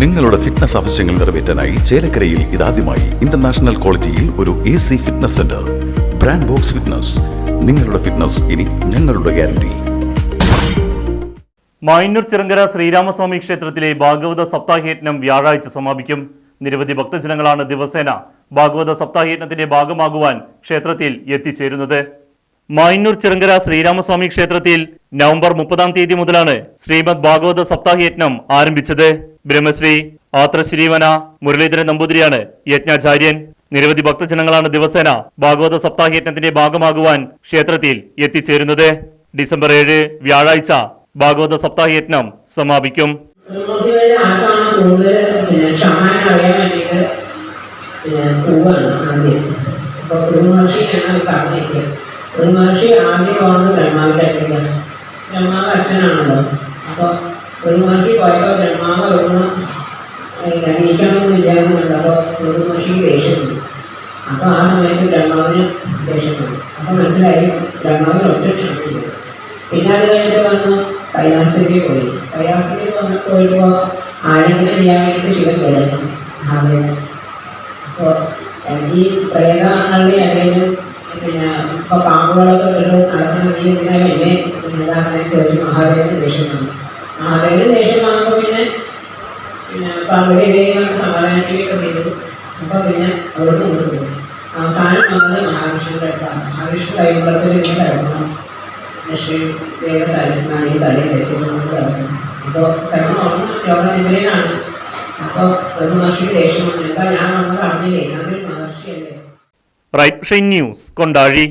നിങ്ങളുടെ ഫിറ്റ്നസ് ആവശ്യങ്ങൾ നിറവേറ്റാനായി ചേലക്കരയിൽ ഇതാദ്യമായി ഇന്റർനാഷണൽ ക്വാളിറ്റിയിൽ ഒരു A C fitness centre brand Box Fitness നിങ്ങളുടെ ഫിറ്റ്നസ് ഇനി ഞങ്ങളുടെ ഗ്യാരണ്ടി മായന്നൂർ ചിറങ്കര ശ്രീരാമസ്വാമി ക്ഷേത്രത്തിലെ ഭാഗവത സപ്താഹയജ്ഞം വ്യാഴാഴ്ച സമാപിക്കും. നിരവധി ഭക്തജനങ്ങളാണ് ദിവസേന ഭാഗവത സപ്താഹയജ്ഞത്തിന്റെ ഭാഗമാകുവാൻ ക്ഷേത്രത്തിൽ എത്തിച്ചേരുന്നത്. മായന്നൂർ ചിറങ്കര ശ്രീരാമസ്വാമി ക്ഷേത്രത്തിൽ നവംബർ മുപ്പതാം തീയതി മുതലാണ് ശ്രീമദ് ഭാഗവത സപ്താഹയജ്ഞം ആരംഭിച്ചത്. ബ്രഹ്മശ്രീ ആത്രശ്രീവന മുരളീധരൻ നമ്പൂതിരിയാണ് യജ്ഞാചാര്യൻ. നിരവധി ഭക്തജനങ്ങളാണ് ദിവസേന ഭാഗവത സപ്താഹ യജ്ഞത്തിന്റെ ഭാഗമാകുവാൻ ക്ഷേത്രത്തിൽ എത്തിച്ചേരുന്നത്. ഡിസംബർ ഏഴ് വ്യാഴാഴ്ച ഭാഗവത സപ്താഹ യജ്ഞം സമാപിക്കും. പോവാണ് ആദ്യം പോകുന്നത് ബ്രഹ്മാവിന്റെ അച്ഛനാണല്ലോ. അപ്പോൾ ഒരു മാഷി പോയപ്പോൾ ബ്രഹ്മാവ് ഒന്ന് അന്വേഷിക്കണമെന്ന് വിചാരിക്കുന്നുണ്ട് അപ്പോൾ ഒരു മഹർഷിക്ക് ദേഷ്യമുണ്ട് അപ്പോൾ ആ സമയത്ത് ബ്രഹ്മാവിന് ദേഷ്യം അപ്പോൾ മനസ്സിലായി ബ്രഹ്മാവിന് ഒറ്റ ക്ഷമിച്ചു പിന്നെ അത് കഴിഞ്ഞിട്ട് വന്നു കൈലാസത്തിലേക്ക് പോയി. കൈലാസത്തിലേക്ക് വന്ന് പോയപ്പോൾ ആരെങ്കിലും ചെയ്യാൻ വേണ്ടിയിട്ട് ശിവൻ അപ്പോൾ ഈ പ്രേതങ്ങളുടെ അല്ലെങ്കിൽ പിന്നെ ഇപ്പോൾ പാമ്പുകളൊക്കെ ഇട്ട് നടക്കണമെങ്കിൽ എന്നെ നേതാക്കളെ ചോദിച്ചു മഹാദേവന് ദേഷ്യം മഹാദേവന് ദേഷ്യം വന്നപ്പോൾ പിന്നെ പിന്നെ പാമ്പുകയും സമാധാനിക്കുകയൊക്കെ ചെയ്തു അപ്പോൾ പിന്നെ അവിടെ കൊണ്ടുപോയി അവസാനം വന്നത് മഹാവിഷ്ണുവിന്റെ അടുത്താണ്. മഹാവിഷ്ണു കൈകുളത്തിൽ ഇങ്ങനെ കിടക്കണം. ലക്ഷ്മി ദേവ തലത്തിനാണ് ഈ തലയിൽ വെച്ചിരുന്നത് അപ്പോൾ കിടന്നു യോഗനിദ്രയിലാണ് അപ്പോൾ ഒരു മഹർഷിക്ക് ദേഷ്യം വന്നു. എന്താ ഞാൻ വന്നത് അറിഞ്ഞില്ലേ? ഞാനൊരു മഹർഷിയല്ലേ? Right news Kondazhy.